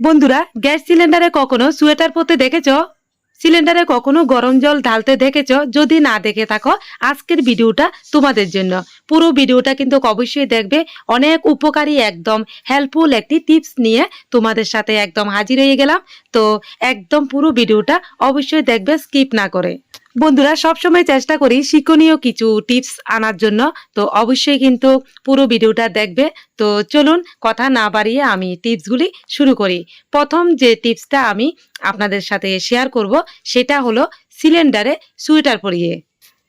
বন্ধুরা, গ্যাস সিলিন্ডারে কখনো সোয়েটার পরতে দেখেছ? সিলিন্ডারে কখনো গরম জল ঢালতে দেখেছ? যদি না দেখে থাকো, আজকের ভিডিওটা তোমাদের জন্য। পুরো ভিডিওটা কিন্তু অবশ্যই দেখবে। অনেক উপকারী, একদম হেল্পফুল একটি টিপস নিয়ে তোমাদের সাথে একদম হাজির হয়ে গেলাম। তো একদম পুরো ভিডিওটা অবশ্যই দেখবে স্কিপ না করে। বন্ধুরা, সবসময় চেষ্টা করি শিক্ষণীয় কিছু টিপস আনার জন্য। তো অবশ্যই কিন্তু পুরো ভিডিওটা দেখবে। তো চলুন, কথা না বাড়িয়ে আমি টিপসগুলি শুরু করি। প্রথম যে টিপসটা আমি আপনাদের সাথে শেয়ার করব, সেটা হলো সিলিন্ডারে সুইটার পরিয়ে।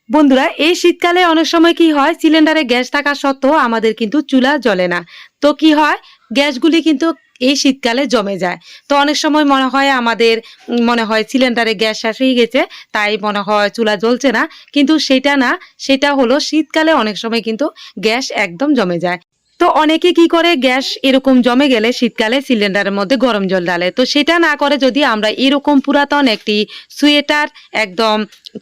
বন্ধুরা, এই শীতকালে অনেক সময় কি হয় সিলিন্ডারে গ্যাস থাকা সত্ত্বেও আমাদের কিন্তু চুলা জ্বলে না। তো কি হয়, গ্যাসগুলি কিন্তু এই শীতকালে জমে যায়। তো অনেক সময় মনে হয় আমাদের, মনে হয় সিলিন্ডারে গ্যাস শেষ হয়ে গেছে, তাই মনে হয় চুলা জ্বলছে না। কিন্তু সেটা না, সেটা হলো শীতকালে অনেক সময় কিন্তু গ্যাস একদম জমে যায়। তো অনেকে কি করে, গ্যাস এরকম জমে গেলে শীতকালে সিলিন্ডারের মধ্যে গরম জল ডালে তো সেটা না করে যদি আমরা এরকম পুরাতন একটি সোয়েটার একদম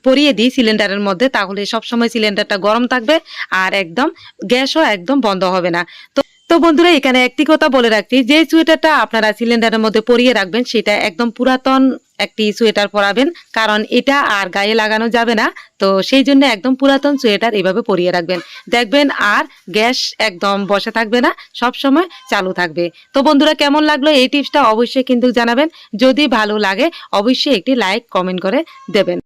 পরিয়ে দিই সিলিন্ডারের মধ্যে, তাহলে সবসময় সিলিন্ডারটা গরম থাকবে আর একদম গ্যাসও একদম বন্ধ হবে না। তো তো বন্ধুরা, এখানে একটি কথা বলে রাখছি যে সোয়েটারটা আপনারা সিলিন্ডারের মধ্যে পরিয়ে রাখবেন, সেটা একদম পুরাতন একটি সোয়েটার পরাবেন, কারণ এটা আর গায়ে লাগানো যাবে না। তো সেই জন্য একদম পুরাতন সোয়েটার এভাবে পরিয়ে রাখবেন। দেখবেন আর গ্যাস একদম বসে থাকবে না সব সময় চালু থাকবে। তো বন্ধুরা, কেমন লাগল এই টিপসটা অবশ্যই কিন্তু জানাবেন। যদি ভালো লাগে, অবশ্যই একটি লাইক, কমেন্ট করে দেবেন।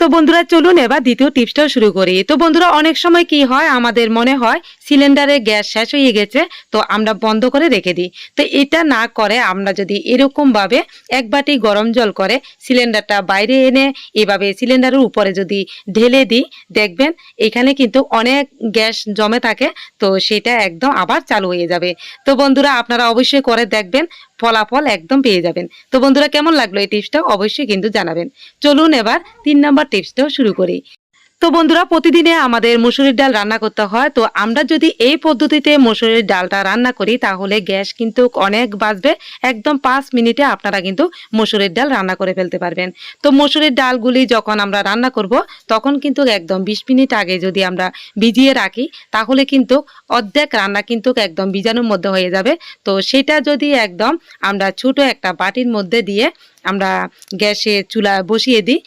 তো বন্ধুরা, চলুন এবার দ্বিতীয় টিপসটাও শুরু করি। তো বন্ধুরা, অনেক সময় কি হয়, আমাদের মনে হয় সিলিন্ডারে গ্যাস শেষ হয়ে গেছে, তো আমরা বন্ধ করে রেখে দিই। তো এটা না করে আমরা যদি এরকমভাবে এক বাটি গরম জল করে সিলিন্ডারটা বাইরে এনে এভাবে সিলিন্ডারের উপরে যদি ঢেলে দিই, দেখবেন এখানে কিন্তু অনেক গ্যাস জমে থাকে, তো সেটা একদম আবার চালু হয়ে যাবে। তো বন্ধুরা, আপনারা অবশ্যই করে দেখবেন ফলাফল একদম পেয়ে যাবেন। তো বন্ধুরা, কেমন লাগল এই টিপসটা অবশ্যই কিন্তু জানাবেন। চলুন এবার তিন নম্বর টিপসটাও শুরু করি। তো বন্ধুরা, প্রতিদিনে আমাদের মুসুরির ডাল রান্না করতে হয়। তো আমরা যদি এই পদ্ধতিতে মুসুরির ডালটা রান্না করি, তাহলে গ্যাস কিন্তু অনেক বাঁচবে। একদম পাঁচ মিনিটে আপনারা কিন্তু মুসুরির ডাল রান্না করে ফেলতে পারবেন। তো মুসুরির ডালগুলি যখন আমরা রান্না করব, তখন কিন্তু একদম বিশ মিনিট আগে যদি আমরা ভিজিয়ে রাখি, তাহলে কিন্তু অর্ধেক রান্না কিন্তু একদম বীজাণুর মধ্যে হয়ে যাবে। তো সেটা যদি একদম আমরা ছোট একটা বাটির মধ্যে দিয়ে আমরা গ্যাসে চুলা বসিয়ে দিই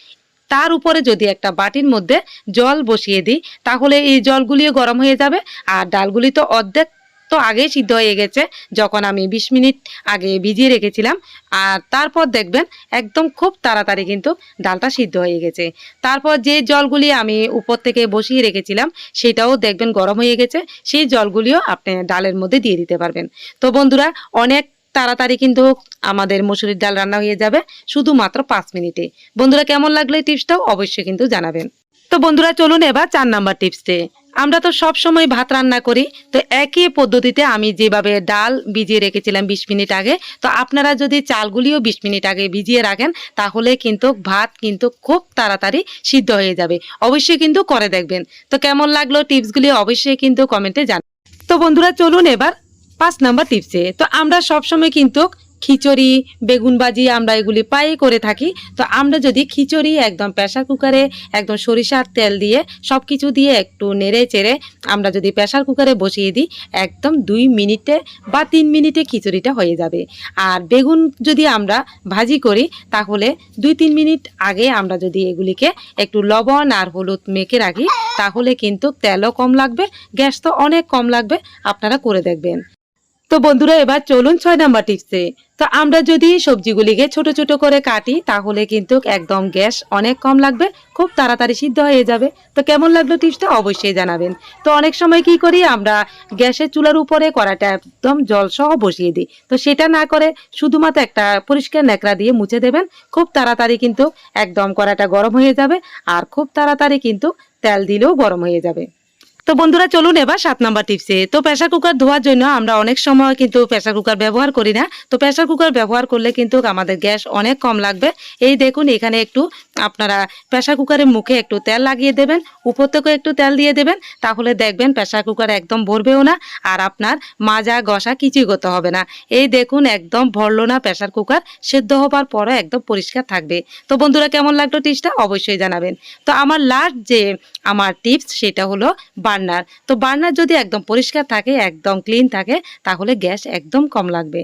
তার উপরে যদি একটা বাটির মধ্যে জল বসিয়ে দিই, তাহলে এই জলগুলিও গরম হয়ে যাবে। আর ডালগুলি তো অর্ধেক তো আগেই সিদ্ধ হয়ে গেছে, যখন আমি বিশ মিনিট আগে ভিজিয়ে রেখেছিলাম। আর তারপর দেখবেন একদম খুব তাড়াতাড়ি কিন্তু ডালটা সিদ্ধ হয়ে গেছে। তারপর যে জলগুলি আমি উপর থেকে বসিয়ে রেখেছিলাম, সেটাও দেখবেন গরম হয়ে গেছে। সেই জলগুলিও আপনি ডালের মধ্যে দিয়ে দিতে পারবেন। তো বন্ধুরা, অনেক তাড়াতাড়ি কিন্তু আমাদের মুসুরির ডাল রান্না হয়ে যাবে শুধুমাত্র পাঁচ মিনিটে। বন্ধুরা, কেমন লাগল এই টিপসটাও অবশ্যই কিন্তু জানাবেন। তো বন্ধুরা, চলুন এবার চার নাম্বার টিপসে। আমরা তো সব সময় ভাত রান্না করি, তো একই পদ্ধতিতে আমি যেভাবে ডাল ভিজিয়ে রেখেছিলাম বিশ মিনিট আগে, তো আপনারা যদি চালগুলিও বিশ মিনিট আগে ভিজিয়ে রাখেন, তাহলে কিন্তু ভাত কিন্তু খুব তাড়াতাড়ি সিদ্ধ হয়ে যাবে। অবশ্যই কিন্তু করে দেখবেন। তো কেমন লাগল টিপসগুলি অবশ্যই কিন্তু কমেন্টে জান তো বন্ধুরা, চলুন এবার পাঁচ নাম্বার টিপসে তো আমরা সবসময় কিন্তু খিচুড়ি, বেগুন ভাজি আমরা এগুলি পাই করে থাকি। তো আমরা যদি খিচুড়ি একদম প্রেশার কুকারে একদম সরিষার তেল দিয়ে সব কিছু দিয়ে একটু নেড়ে চেড়ে আমরা যদি প্রেশার কুকারে বসিয়ে দিই, একদম দুই মিনিটে বা তিন মিনিটে খিচুড়িটা হয়ে যাবে। আর বেগুন যদি আমরা ভাজি করি, তাহলে দুই তিন মিনিট আগে আমরা যদি এগুলিকে একটু লবণ আর হলুদ মেখে রাখি, তাহলে কিন্তু তেলও কম লাগবে, গ্যাস তো অনেক কম লাগবে, আপনারা করে দেখবেন। তো বন্ধুরা, এবার চলুন ছয় নাম্বার টিপসে তো আমরা যদি সবজিগুলিকে ছোট ছোট করে কাটি, তাহলে কিন্তু একদম গ্যাস অনেক কম লাগবে, খুব তাড়াতাড়ি সিদ্ধ হয়ে যাবে। তো কেমন লাগল টিপসটা অবশ্যই জানাবেন। তো অনেক সময় কি করি, আমরা গ্যাসের চুলার উপরে কড়াটা একদম জল সহ বসিয়ে দিই। তো সেটা না করে শুধুমাত্র একটা পরিষ্কার ন্যাকড়া দিয়ে মুছে দেবেন, খুব তাড়াতাড়ি কিন্তু একদম কড়াটা গরম হয়ে যাবে, আর খুব তাড়াতাড়ি কিন্তু তেল দিলেও গরম হয়ে যাবে। তো বন্ধুরা, চলুন এবার সাত নাম্বার টিপসে তো প্রেশার কুকার ধোয়ার জন্য আমরা অনেক সময় কিন্তু প্রেশার কুকার ব্যবহার করি না। তো প্রেশার কুকার ব্যবহার করলে কিন্তু আমাদের গ্যাস অনেক কম লাগবে। এই দেখুন, এখানে একটু আপনারা প্রেসার কুকারের মুখে একটু তেল লাগিয়ে দেবেন উপর থেকে একটু তেল দিয়ে দেবেন, তাহলে দেখবেন প্রেসার কুকার একদম ভরবেও না আর আপনার মাজা গসা কিছুই করতে হবে না। এই দেখুন একদম ভরলো না প্রেসার কুকার সেদ্ধ হবার পরে একদম পরিষ্কার থাকবে। তো বন্ধুরা কেমন লাগল টিপসটা অবশ্যই জানাবেন। তো আমার লাস্ট যে আমার টিপস সেটা হলো বার্নার তো বার্নার যদি একদম পরিষ্কার থাকে, একদম ক্লিন থাকে, তাহলে গ্যাস একদম কম লাগবে।